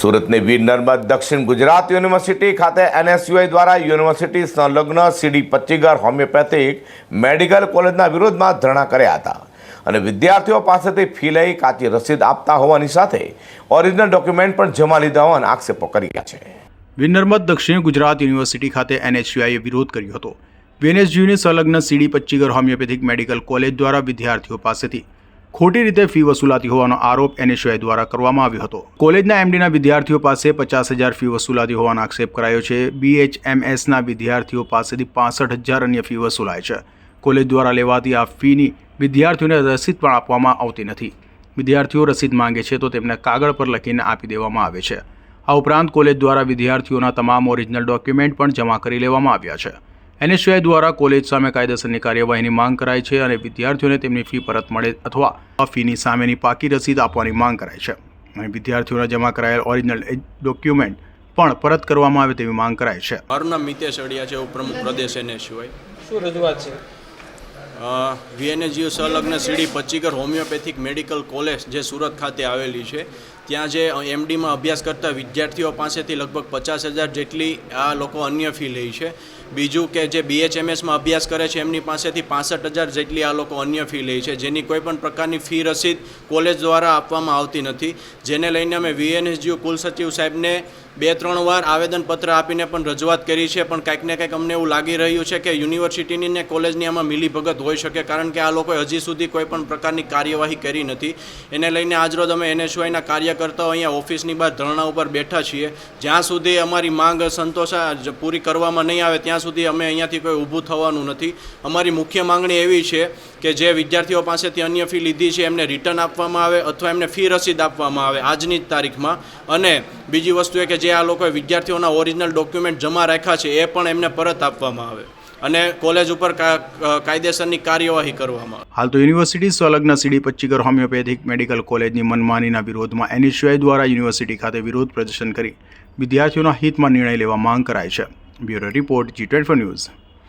સુરતની વીર નર્મદ દક્ષિણ ગુજરાત યુનિવર્સિટી ખાતે એનએસયુઆઈ દ્વારા યુનિવર્સિટી સંલગ્ન સીડી પચ્ચીગર હોમિયોપેથિક, મેડિકલ કોલેજના વિરોધમાં ધરણા કર્યા હતા. અને વિદ્યાર્થીઓ પાસેથી ફી લઈ કાચી રસીદ આપતા હોવાની સાથે ઓરિજિનલ ડોક્યુમેન્ટ પણ જમા લીધા હોવાના આક્ષેપો કર્યા છે. વિનર્મદ દક્ષિણ ગુજરાત યુનિવર્સિટી ખાતે એનએચયુઆઈએ વિરોધ કર્યો હતો. વીએનએસયુની સંલગ્ન C D Pachchigar homoeopathic medical college દ્વારા વિદ્યાર્થીઓ પાસેથી ખોટી રીતે ફી વસૂલાતી હોવાનો આરોપ એનએસયુઆઈ દ્વારા કરવામાં આવ્યો હતો. કોલેજના એમડીના વિદ્યાર્થીઓ પાસે પચાસ હજાર ફી વસૂલાતી હોવાનો આક્ષેપ કરાયો છે. બીએચએમએસના વિદ્યાર્થીઓ પાસેથી પાસઠ હજાર અન્ય ફી વસૂલાય છે. કોલેજ દ્વારા લેવાતી આ ફીની વિદ્યાર્થીઓને રસીદ પણ આપવામાં આવતી નથી. વિદ્યાર્થીઓ રસીદ માંગે છે તો તેમને કાગળ પર લખીને આપી દેવામાં આવે છે. આ ઉપરાંત કોલેજ દ્વારા વિદ્યાર્થીઓના તમામ ઓરિજિનલ ડોક્યુમેન્ટ પણ જમા કરી લેવામાં આવ્યા છે. એનએસયુઆઈ દ્વારા કોલેજ સામે કાયદેસરની કાર્યવાહીની માંગ કરાય છે અને વિદ્યાર્થીઓને તેમની ફી પરત મળે અથવા ફીની સામેની પાકી રસીદ આપવાની માંગ કરાય છે. અને વિદ્યાર્થીઓના જમા કરાયેલ ઓરિજિનલ ડોક્યુમેન્ટ પણ પરત કરવામાં આવે તેવી માંગ કરાય છે. મારું નામ મિતેશ અડિયા છે ઉપપ્રમુખ પ્રદેશ એને સિવાય શું રજૂઆત છે? વીએનએજીયુ સંલગ્ન C D Pachchigar homoeopathic medical college જે સુરત ખાતે આવેલી છે. ત્યાં જે એમડીમાં અભ્યાસ કરતા વિદ્યાર્થીઓ પાસેથી લગભગ પચાસ હજાર જેટલી આ લોકો અન્ય ફી લે છે. બીજું કે જે બીએચએમએસમાં અભ્યાસ કરે છે, એમની પાસેથી પાસઠ હજાર જેટલી આ લોકો અન્ય ફી લે છે. જેની કોઈ પણ પ્રકારની ફી રસીદ કોલેજ દ્વારા આપવામાં આવતી નથી. જેને લઈને અમે વીએનએસજીઓ કુલસચિવ સાહેબને બે ત્રણ વાર આવેદનપત્ર આપીને પણ રજૂઆત કરી છે. પણ કાંઈક ને કંઈક અમને એવું લાગી રહ્યું છે કે યુનિવર્સિટીની ને કોલેજની આમાં મિલીભગત હોઈ શકે કારણ કે આ લોકોએ હજી સુધી કોઈ પણ પ્રકારની કાર્યવાહી કરી નથી. એને લઈને આજરોજ અમે એનએસયુઆઈના કાર્યકર્તાઓ અહીંયા ઓફિસની બહાર ધરણા ઉપર બેઠા છીએ. જ્યાં સુધી અમારી માંગ સંતોષા પૂરી કરવામાં નહીં આવે, ત્યાં સુધી અમે અહીંયાથી કોઈ ઊભું થવાનું નથી. અમારી મુખ્ય માંગણી એવી છે કે જે વિદ્યાર્થીઓ પાસેથી અન્ય ફી લીધી છે, એમને રિટર્ન આપવામાં આવે અથવા એમને ફી રસીદ આપવામાં આવે આજની જ તારીખમાં. અને બીજી વસ્તુ એ કે જે આ લોકોએ વિદ્યાર્થીઓના ઓરિજિનલ ડોક્યુમેન્ટ જમા રાખ્યા છે, એ પણ એમને પરત આપવામાં આવે. અને કોલેજ ઉપર કાયદેસરની કાર્યવાહી કરવામાં હાલ તો યુનિવર્સિટી સંલગ્ન સીડી પચ્ચીગર હોમિયોપેથિક મેડિકલ કોલેજની મનમાનીના વિરોધમાં એનએસયુઆઈ દ્વારા યુનિવર્સિટી ખાતે વિરોધ પ્રદર્શન કરી વિદ્યાર્થીઓના હિતમાં નિર્ણય લેવા માંગ કરાઈ છે. Bureau report G twenty news.